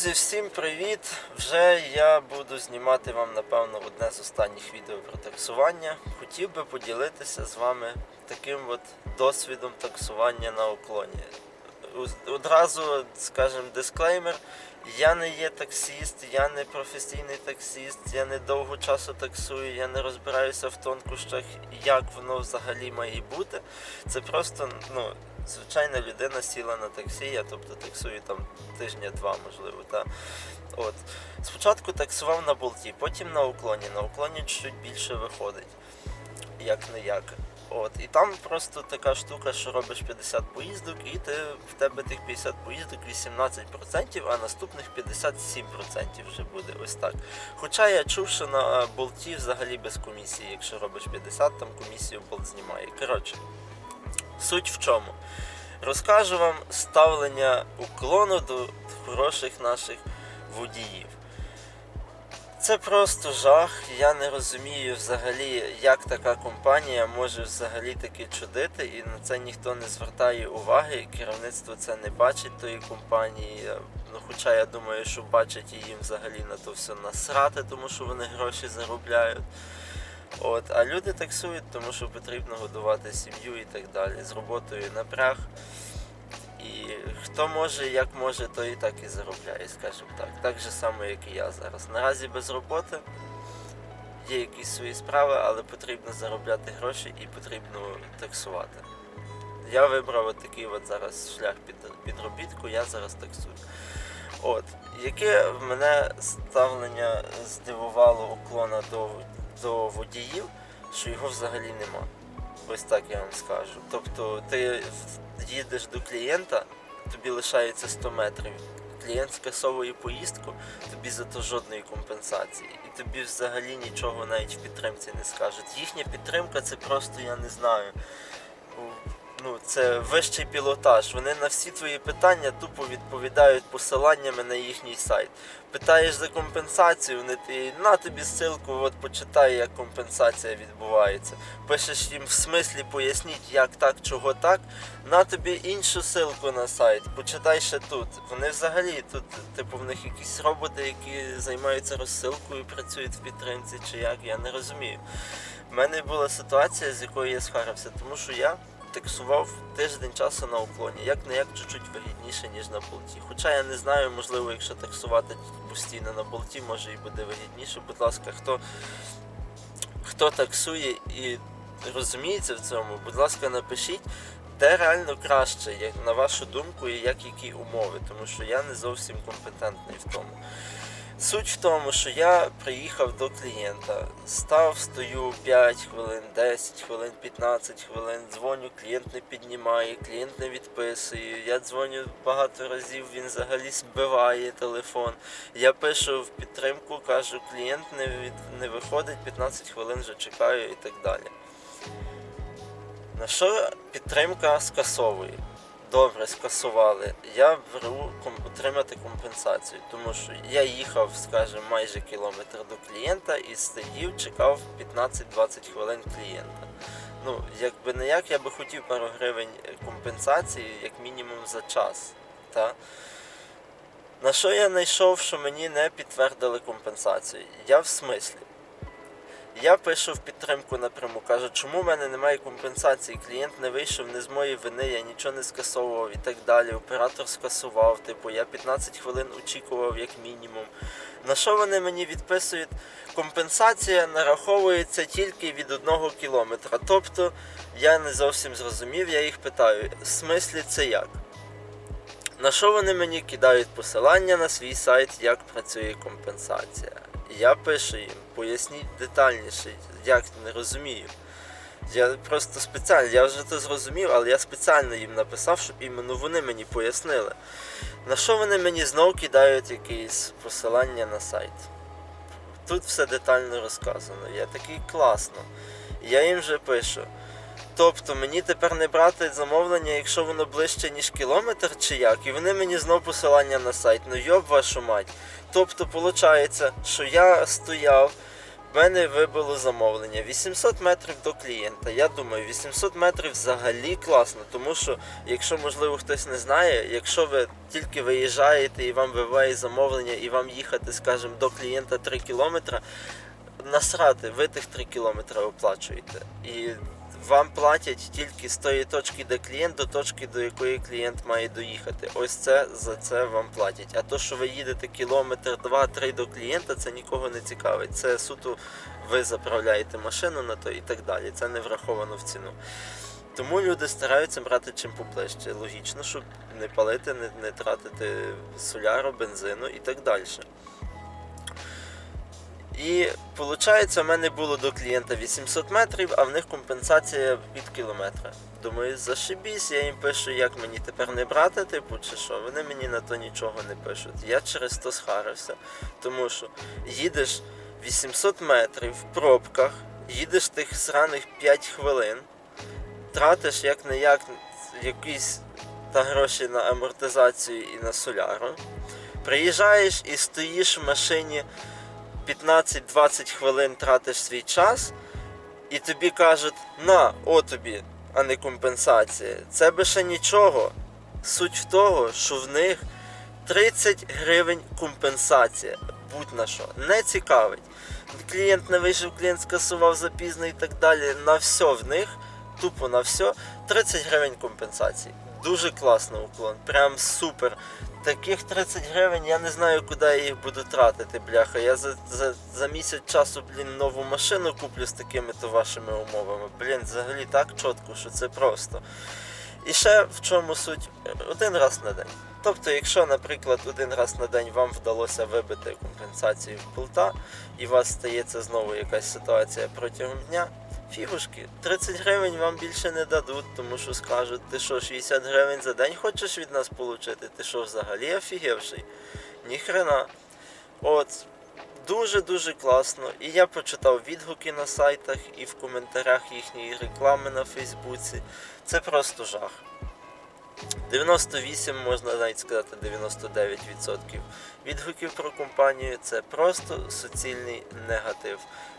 Друзі, всім привіт! Вже я буду знімати вам, напевно, одне з останніх відео про таксування. Хотів би поділитися з вами таким от досвідом таксування на уклоні. Одразу скажімо, дисклеймер. Я не є таксіст, я не професійний таксіст, я не довго часу таксую, я не розбираюся в тонкощах, як воно взагалі має бути. Це просто ну, звичайна людина сіла на таксі, я тобто таксую там тижня-два, можливо. Та. От. Спочатку таксував на болті, потім на уклоні. На уклоні чуть більше виходить, як не як. От. І там просто така штука, що робиш 50 поїздок, і ти, в тебе тих 50 поїздок 18%, а наступних 57% вже буде ось так. Хоча я чув, що на болті взагалі без комісії, якщо робиш 50, там комісію болт знімає. Коротше, суть в чому? Розкажу вам ставлення уклону до хороших наших водіїв. Це просто жах. Я не розумію взагалі, як така компанія може взагалі таки чудити, і на це ніхто не звертає уваги. Керівництво це не бачить тої компанії. Ну, хоча я думаю, що бачать і їм взагалі на то все насрати, тому що вони гроші заробляють. От, а люди таксують, тому що потрібно годувати сім'ю і так далі. З роботою напряг. І хто може, як може, то і так і заробляє, скажімо так. Так же само, як і я зараз. Наразі без роботи є якісь свої справи, але потрібно заробляти гроші і потрібно таксувати. Я вибрав от такий от зараз шлях під підробітку, я зараз таксую. От, яке в мене ставлення здивувало уклона до, до водіїв, що його взагалі нема. Ось так я вам скажу. Тобто ти в- їдеш до клієнта, тобі лишається 100 метрів. Клієнт скасовує поїздку, тобі за то жодної компенсації. І тобі взагалі нічого навіть в підтримці не скажуть. Їхня підтримка це просто я не знаю. Ну, це вищий пілотаж. Вони на всі твої питання тупо відповідають посиланнями на їхній сайт. Питаєш за компенсацію, вони ти на тобі ссылку, от почитай, як компенсація відбувається. Пишеш їм в смислі, поясніть, як так, чого так. На тобі іншу ссылку на сайт, почитай ще тут. Вони взагалі тут, типу, в них якісь роботи, які займаються розсилкою, працюють в підтримці, чи як, я не розумію. У мене була ситуація, з якою я схарився, тому що я таксував тиждень часу на уклоні, як не як чуть-чуть вигідніше, ніж на болті. Хоча я не знаю, можливо, якщо таксувати постійно на болті, може і буде вигідніше. Будь ласка, хто, хто таксує і розуміється в цьому, будь ласка, напишіть, де реально краще, як на вашу думку, і як які умови, тому що я не зовсім компетентний в тому. Суть в тому, що я приїхав до клієнта, став, стою 5 хвилин, 10 хвилин, 15 хвилин, дзвоню, клієнт не піднімає, клієнт не відписує. Я дзвоню багато разів, він взагалі збиває телефон. Я пишу в підтримку, кажу, клієнт не, від, не виходить, 15 хвилин вже чекаю і так далі. На що підтримка скасовує? Добре, скасували. Я беру отримати компенсацію, тому що я їхав, скажімо, майже кілометр до клієнта і сидів, чекав 15-20 хвилин клієнта. Ну, якби не як, я би хотів пару гривень компенсації, як мінімум за час. Та? На що я знайшов, що мені не підтвердили компенсацію? Я в смислі. Я пишу в підтримку напряму, кажу, чому в мене немає компенсації, клієнт не вийшов не з моєї вини, я нічого не скасовував і так далі. Оператор скасував, типу, я 15 хвилин очікував як мінімум. На що вони мені відписують? Компенсація нараховується тільки від одного кілометра. Тобто я не зовсім зрозумів, я їх питаю, в смислі це як? На що вони мені кидають посилання на свій сайт, як працює компенсація? Я пишу їм, поясніть детальніше, як не розумію. Я просто спеціально, я вже це зрозумів, але я спеціально їм написав, щоб іменно вони мені пояснили. На що вони мені знову кидають якісь посилання на сайт. Тут все детально розказано. Я такий класно. Я їм вже пишу. Тобто мені тепер не брати замовлення, якщо воно ближче, ніж кілометр чи як, і вони мені знов посилання на сайт. Ну йоб вашу мать. Тобто, виходить, що я стояв в мене вибило замовлення 800 метрів до клієнта. Я думаю, 800 метрів взагалі класно, тому що, якщо можливо хтось не знає, якщо ви тільки виїжджаєте і вам вибиває замовлення, і вам їхати, скажімо, до клієнта 3 кілометри, насрати, ви тих 3 кілометри оплачуєте. І вам платять тільки з тої точки, де клієнт, до точки, до якої клієнт має доїхати. Ось це за це вам платять. А то, що ви їдете кілометр, два-три до клієнта, це нікого не цікавить. Це суто ви заправляєте машину на то і так далі. Це не враховано в ціну. Тому люди стараються брати чим поближче. Логічно, щоб не палити, не, не тратити соляру, бензину і так далі. І виходить, у мене було до клієнта 800 метрів, а в них компенсація від кілометра. Думаю, зашибісь, я їм пишу, як мені тепер не брати, типу, чи що. Вони мені на то нічого не пишуть. Я через то схарився. Тому що їдеш 800 метрів в пробках, їдеш тих сраних 5 хвилин, тратиш як не як якісь та гроші на амортизацію і на соляру. Приїжджаєш і стоїш в машині 15-20 хвилин тратиш свій час, і тобі кажуть, на, о тобі, а не компенсація. Це би ще нічого. Суть в того, що в них 30 гривень компенсація. Будь на що. Не цікавить. Клієнт не вийшов, клієнт скасував запізно і так далі. На все в них, тупо на все, 30 гривень компенсації. Дуже класно уклон, прям супер. Таких 30 гривень я не знаю, куди я їх буду тратити, бляха. Я за, за, за місяць часу, блін, нову машину куплю з такими то вашими умовами. Блін, взагалі так чітко, що це просто. І ще в чому суть один раз на день. Тобто, якщо, наприклад, один раз на день вам вдалося вибити компенсацію в і у вас стається знову якась ситуація протягом дня, фігушки, 30 гривень вам більше не дадуть, тому що скажуть, ти що, 60 гривень за день хочеш від нас отримати? Ти що взагалі офігевший? Ніхрена. От. Дуже-дуже класно. І я почитав відгуки на сайтах і в коментарях їхньої реклами на Фейсбуці. Це просто жах. 98, можна навіть сказати, 99% відгуків про компанію це просто суцільний негатив.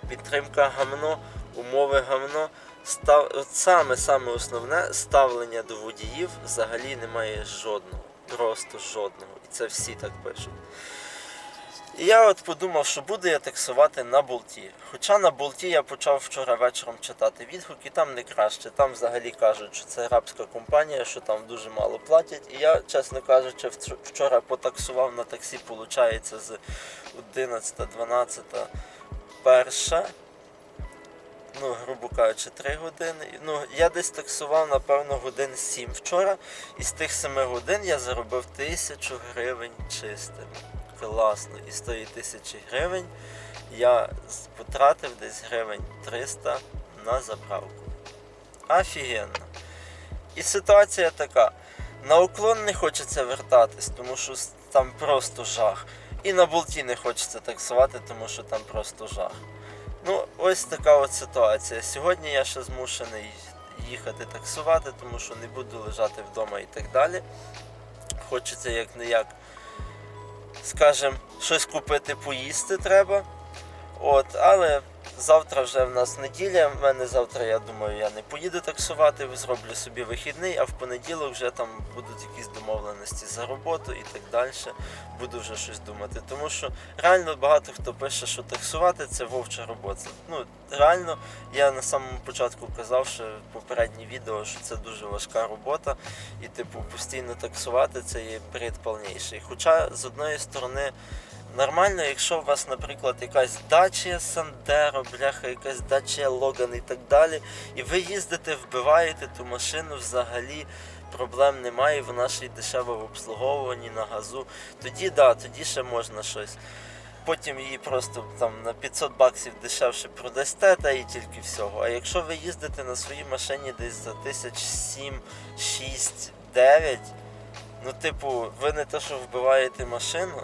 Підтримка гамно, умови гамно. Став... От саме саме основне ставлення до водіїв взагалі немає жодного. Просто жодного. І це всі так пишуть. І я от подумав, що буду я таксувати на болті. Хоча на болті я почав вчора вечором читати відгуки, там не краще. Там взагалі кажуть, що це арабська компанія, що там дуже мало платять. І я, чесно кажучи, вчора потаксував на таксі, виходить, з 11, 12, перша. Ну, грубо кажучи, 3 години. Ну, я десь таксував, напевно, годин 7 вчора. І з тих 7 годин я заробив тисячу гривень чистими класно. І з тої тисячі гривень я потратив десь гривень 300 на заправку. Офігенно. І ситуація така. На уклон не хочеться вертатись, тому що там просто жах. І на болті не хочеться таксувати, тому що там просто жах. Ну, ось така от ситуація. Сьогодні я ще змушений їхати таксувати, тому що не буду лежати вдома і так далі. Хочеться як скажем, щось купити, поїсти треба. От, але завтра вже в нас неділя. В мене завтра, я думаю, я не поїду таксувати, зроблю собі вихідний, а в понеділок вже там будуть якісь домовленості за роботу і так далі. Буду вже щось думати. Тому що реально багато хто пише, що таксувати це вовча робота. Ну, реально, я на самому початку казав, що попереднє відео, що це дуже важка робота, і типу постійно таксувати це є бред повніший. Хоча з одної сторони. Нормально, якщо у вас, наприклад, якась дача Сандеро, бляха, якась дача Логан і так далі, і ви їздите, вбиваєте ту машину, взагалі проблем немає, вона ще й дешево в обслуговуванні на газу, тоді да, тоді ще можна щось. Потім її просто там на 500 баксів дешевше продасте, та і тільки всього. А якщо ви їздите на своїй машині десь за тисяч сім, шість, дев'ять, ну типу, ви не те, що вбиваєте машину,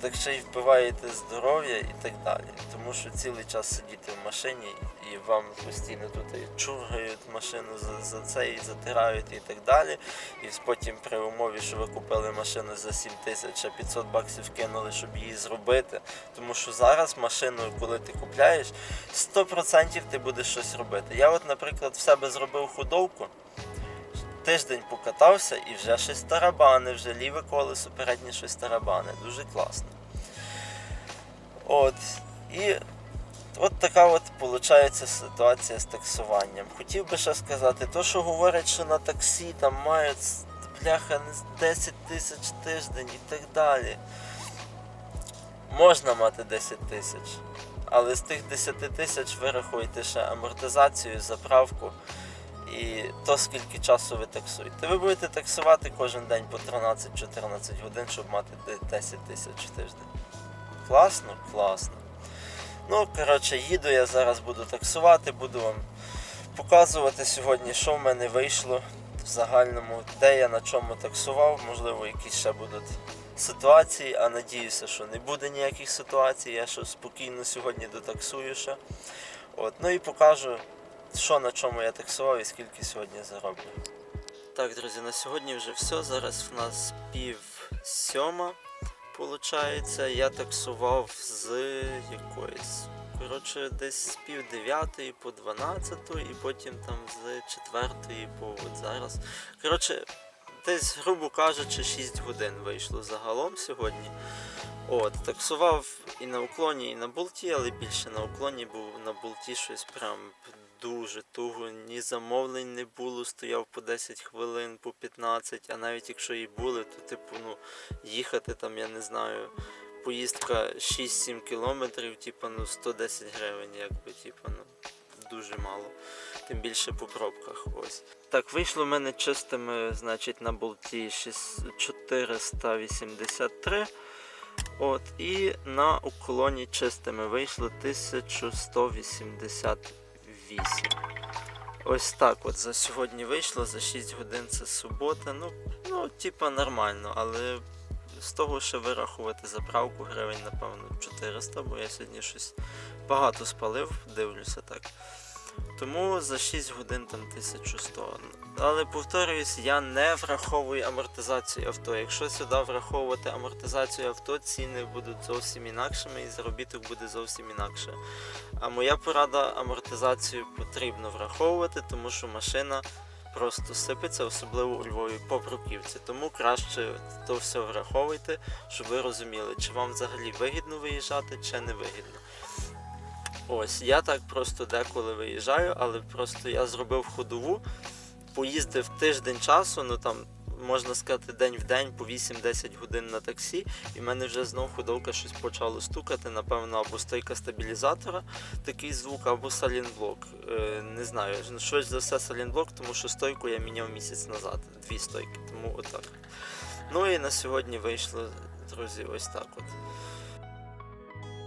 так ще й вбиваєте здоров'я і так далі. Тому що цілий час сидіти в машині і вам постійно тут чургають машину за, за це і затирають і так далі. І потім при умові, що ви купили машину за 7 тисяч, а 500 баксів кинули, щоб її зробити. Тому що зараз машину, коли ти купляєш, 100% ти будеш щось робити. Я от, наприклад, в себе зробив худовку, тиждень покатався і вже щось тарабани, вже ліве колесо, переднє щось тарабани. Дуже класно. От. І от така от виходить ситуація з таксуванням. Хотів би ще сказати, то, що говорять, що на таксі там мають бляха 10 тисяч тиждень і так далі. Можна мати 10 тисяч. Але з тих 10 тисяч вирахуйте ще амортизацію, заправку і то скільки часу ви таксуєте. Ви будете таксувати кожен день по 13-14 годин, щоб мати 10 тисяч тиждень. Класно? Класно. Ну, коротше, їду я зараз буду таксувати, буду вам показувати сьогодні, що в мене вийшло в загальному, де я на чому таксував, можливо, якісь ще будуть ситуації, а надіюся, що не буде ніяких ситуацій. Я що спокійно сьогодні дотаксую ще. От, ну і покажу, що на чому я таксував і скільки сьогодні зароблю. Так, друзі, на сьогодні вже все. Зараз в нас пів сьома. Получається, я таксував з якоїсь. Коротше, десь з пів дев'ятої по дванадцяту, і потім там з четвертої по от зараз. Коротше, десь, грубо кажучи, 6 годин вийшло загалом сьогодні. От, таксував і на уклоні, і на болті, але більше на уклоні був на болті щось прям дуже туго. Ні замовлень не було, стояв по 10 хвилин, по 15, а навіть якщо і були, то типу, ну, їхати там, я не знаю, поїздка 6-7 кілометрів, типу, ну 110 гривень, якби, типу, ну, дуже мало. Тим більше по пробках. Ось. Так, вийшло в мене чистими, значить, на болті 6 483. От, і на уклоні чистими вийшло 1188. Ось так от за сьогодні вийшло, за 6 годин це субота. Ну, ну типа нормально, але з того ще вирахувати заправку гривень, напевно, 400, бо я сьогодні щось багато спалив, дивлюся так. Тому за 6 годин там 1100. Але повторююсь, я не враховую амортизацію авто. Якщо сюди враховувати амортизацію авто, ціни будуть зовсім інакшими і заробіток буде зовсім інакше. А моя порада амортизацію потрібно враховувати, тому що машина просто сипеться, особливо у Львові по бруківці. Тому краще то все враховуйте, щоб ви розуміли, чи вам взагалі вигідно виїжджати, чи не вигідно. Ось, я так просто деколи виїжджаю, але просто я зробив ходову, поїздив тиждень часу, ну там можна сказати день в день по 8-10 годин на таксі, і в мене вже знов ходовка щось почало стукати, напевно, або стойка стабілізатора, такий звук, або салінблок. Е, не знаю, ну, щось за все салінблок, тому що стойку я міняв місяць назад, дві стойки, тому отак. Ну і на сьогодні вийшло, друзі, ось так от.